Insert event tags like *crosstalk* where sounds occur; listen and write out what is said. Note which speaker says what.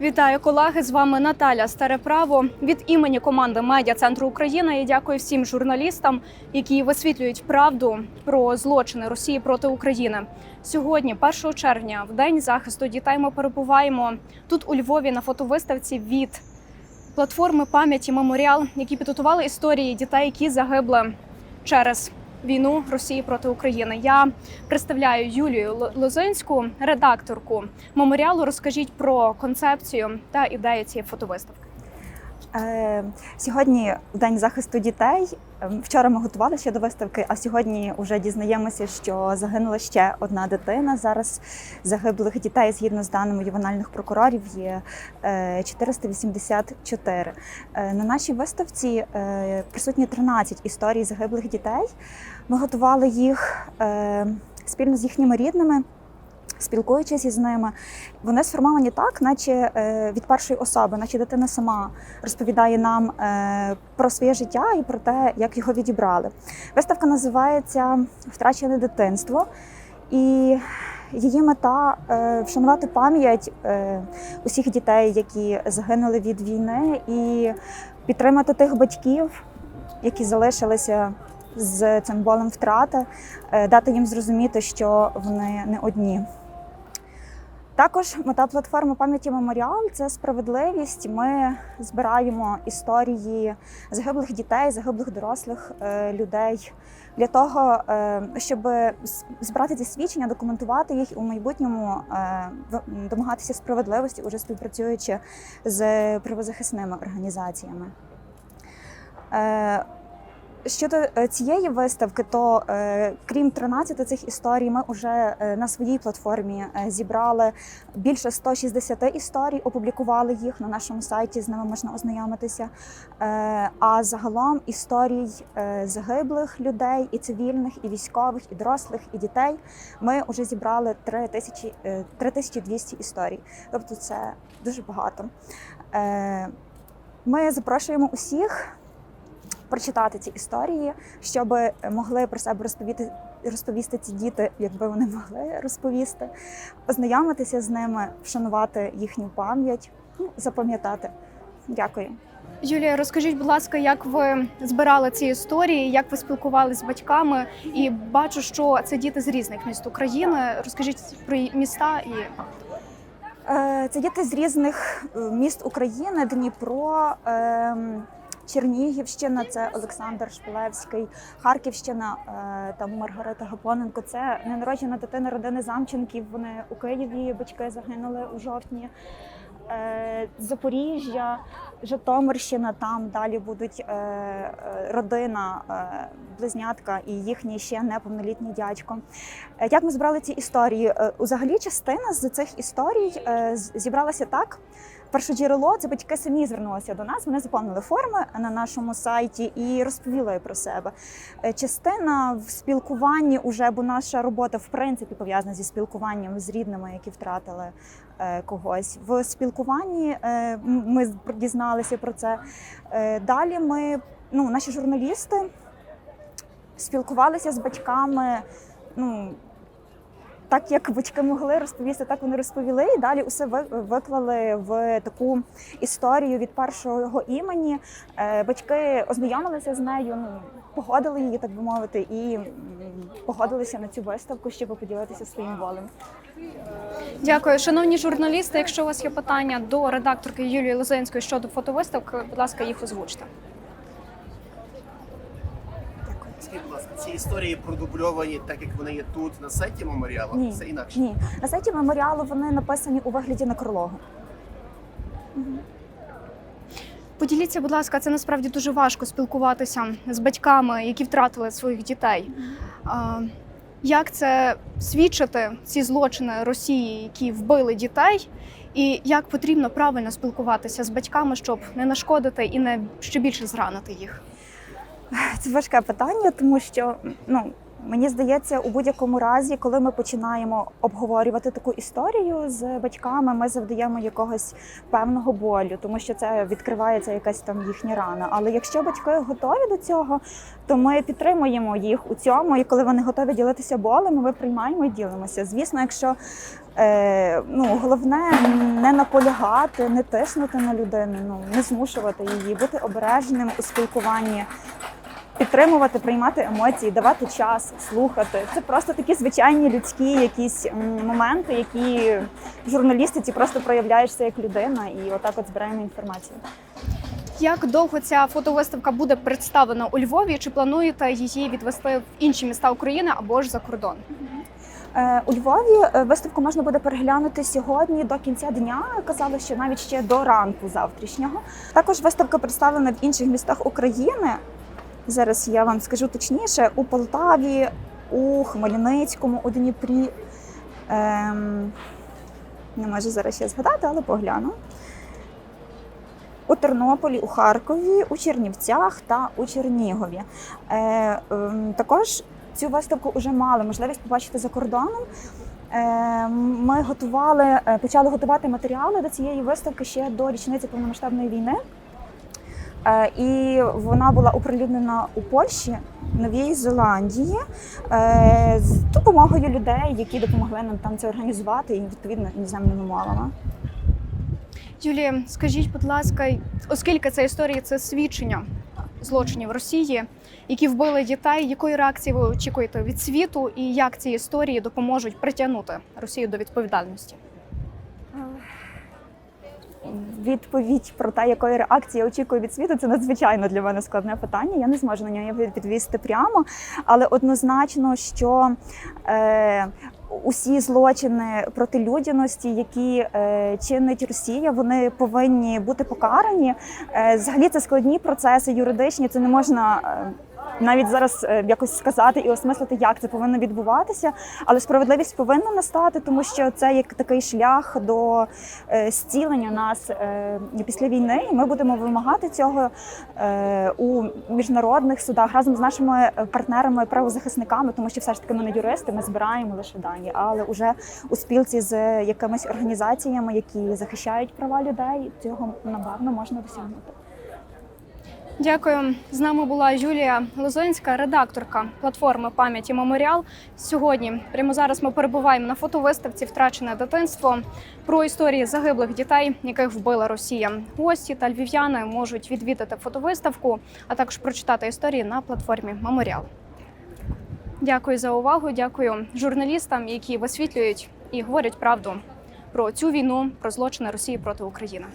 Speaker 1: Вітаю колеги! З вами Наталя Стареправо від імені команди Медіа Центру України. І дякую всім журналістам, які висвітлюють правду про злочини Росії проти України. Сьогодні, 1 червня, в день захисту дітей, ми перебуваємо тут у Львові на фотовиставці від платформи пам'яті Меморіал, які підготували історії дітей, які загибли через війну Росії проти України. Я представляю Юлію Лозинську, редакторку меморіалу. Розкажіть про концепцію та ідею цієї фотовиставки.
Speaker 2: Е, Сьогодні день захисту дітей. Ем, Вчора ми готувалися до виставки, а сьогодні вже дізнаємося, що загинула ще одна дитина. Зараз загиблих дітей, згідно з даними ювенальних прокурорів, є е, 484. Е, На нашій виставці е, присутні 13 історій загиблих дітей. Ми готували їх е, спільно з їхніми рідними. Спілкуючись із ними, вони сформовані так, наче е, від першої особи, наче дитина сама розповідає нам е, про своє життя і про те, як його відібрали. Виставка називається Втрачене дитинство, і її мета е, вшанувати пам'ять усіх дітей, які загинули від війни, і підтримати тих батьків, які залишилися з цим болем втрати, дати їм зрозуміти, що вони не одні. Також мета платформи пам'яті Меморіал це справедливість. Ми збираємо історії загиблих дітей, загиблих дорослих е, людей для того, е, щоб збирати ці свідчення, документувати їх і у майбутньому е, домагатися справедливості, уже співпрацюючи з правозахисними організаціями. Щодо е, цієї виставки, то е, крім 13 цих історій, ми вже е, на своїй платформі зібрали більше 160 історій, опублікували їх на нашому сайті. З ними можна ознайомитися. А загалом історій загиблих людей, і цивільних, і військових, і дорослих, і дітей ми вже зібрали 3000, е, 3200 історій. Тобто, це дуже багато. Ми запрошуємо усіх прочитати ці історії, щоб могли про себе розповісти, розповісти ці діти, якби вони могли розповісти, ознайомитися з ними, вшанувати їхню пам'ять, ну, запам'ятати. Дякую.
Speaker 1: Юлія, розкажіть, будь ласка, як ви збирали ці історії, як ви спілкувалися з батьками? І бачу, що це діти з різних міст України. Розкажіть про міста і
Speaker 2: Е, Це діти з різних е, міст України: Дніпро, ем, Чернігівщина, це Олександр Шпилевський, Харківщина, е, там Маргарита Гапоненко. Це ненароджена дитина родини Замченків. Вони у Києві, батьки загинули у жовтні. Е, Запоріжжя, Житомирщина, там далі будуть е, родина, близнятка і їхній ще неповнолітній дядько. Як ми збирали ці історії? Взагалі, частина з цих історій зібралася так. Перше джерело це батьки самі звернулися до нас. Вони заповнили форми на нашому сайті і розповіли про себе. Е, Частина в спілкуванні уже, бо наша робота в принципі пов'язана зі спілкуванням з рідними, які втратили е, когось. В спілкуванні е, ми дізналися про це. Далі ми, ну, наші журналісти спілкувалися з батьками. Ну, так як батьки могли розповісти, так вони розповіли. І далі усе ви- виклали в таку історію від першого імені. Е, Батьки ознайомилися з нею, ну погодили її, так би мовити, і погодилися на цю виставку, щоб поділитися своїм болем.
Speaker 1: дякую, шановні журналісти. Якщо у вас є питання до редакторки Юлії Лозинської щодо фотовиставки, будь ласка, їх озвучте.
Speaker 2: Дякую.
Speaker 3: Скажіть, будь ласка, ці історії продубльовані так, як вони є тут на сайті меморіалу?
Speaker 2: Ні,
Speaker 3: Це інакше.
Speaker 2: Ні, на сайті меморіалу вони написані у вигляді некрологу.
Speaker 1: Поділіться, будь ласка, це насправді дуже важко спілкуватися з батьками, які втратили своїх дітей. А, Як це свідчити ці злочини Росії, які вбили дітей, і як потрібно правильно спілкуватися з батьками, щоб не нашкодити і не ще більше зранити їх? *laughs*
Speaker 2: Це важке питання, тому що ну мені здається, у будь-якому разі, коли ми починаємо обговорювати таку історію з батьками, ми завдаємо якогось певного болю, тому що це відкривається якась там їхня рана. Але якщо батьки готові до цього, то ми підтримуємо їх у цьому. І коли вони готові ділитися болем, ми приймаємо і ділимося. Звісно, якщо Е, ну, головне не наполягати, не тиснути на людину, ну, не змушувати її, бути обережним у спілкуванні, підтримувати, приймати емоції, давати час, слухати. Це просто такі звичайні людські якісь моменти, які в журналістиці просто проявляєшся як людина і отак от збираємо інформацію.
Speaker 1: Як довго ця фотовиставка буде представлена у Львові? Чи плануєте її відвести в інші міста України або ж за кордон?
Speaker 2: Е, У Львові е, виставку можна буде переглянути сьогодні до кінця дня. Казали, що навіть ще до ранку завтрашнього. Також виставка представлена в інших містах України. Зараз я вам скажу точніше: у Полтаві, у Хмельницькому, у Дніпрі. Ем, не можу зараз ще згадати, але погляну. У Тернополі, у Харкові, у Чернівцях та у Чернігові. Е, ем, також цю виставку вже мали можливість побачити за кордоном. Е, Ми готували, е, почали готувати матеріали до цієї виставки ще до річниці повномасштабної війни. Е, І вона була оприлюднена у Польщі, Новій Зеландії е, з допомогою людей, які допомогли нам там це організувати і відповідно іноземними мовами.
Speaker 1: Юлія, скажіть, будь ласка, оскільки це історії, це свідчення злочинів Росії, які вбили дітей, якої реакції ви очікуєте від світу, і як ці історії допоможуть притягнути Росію до відповідальності?
Speaker 2: Відповідь про те, якої реакції я очікую від світу, це надзвичайно для мене складне питання. Я не зможу на нього відповісти прямо, але однозначно, що е, усі злочини проти людяності, які е, чинить Росія, вони повинні бути покарані. Е, взагалі це складні процеси юридичні. Це не можна. Е, навіть зараз е, якось сказати і осмислити, як це повинно відбуватися, але справедливість повинна настати, тому що це як такий шлях до е, зцілення нас е, після війни. І ми будемо вимагати цього у міжнародних судах разом з нашими партнерами, правозахисниками, тому що все ж таки ми не юристи, ми збираємо лише дані, але вже у спілці з якимись організаціями, які захищають права людей, цього напевно можна досягнути.
Speaker 1: Дякую. З нами була Юлія Лозинська, редакторка платформи пам'яті Меморіал. Сьогодні, прямо зараз, ми перебуваємо на фотовиставці Втрачене дитинство про історії загиблих дітей, яких вбила Росія. Гості та львів'яни можуть відвідати фотовиставку, а також прочитати історії на платформі Меморіал. Дякую за увагу. Дякую журналістам, які висвітлюють і говорять правду про цю війну, про злочини Росії проти України.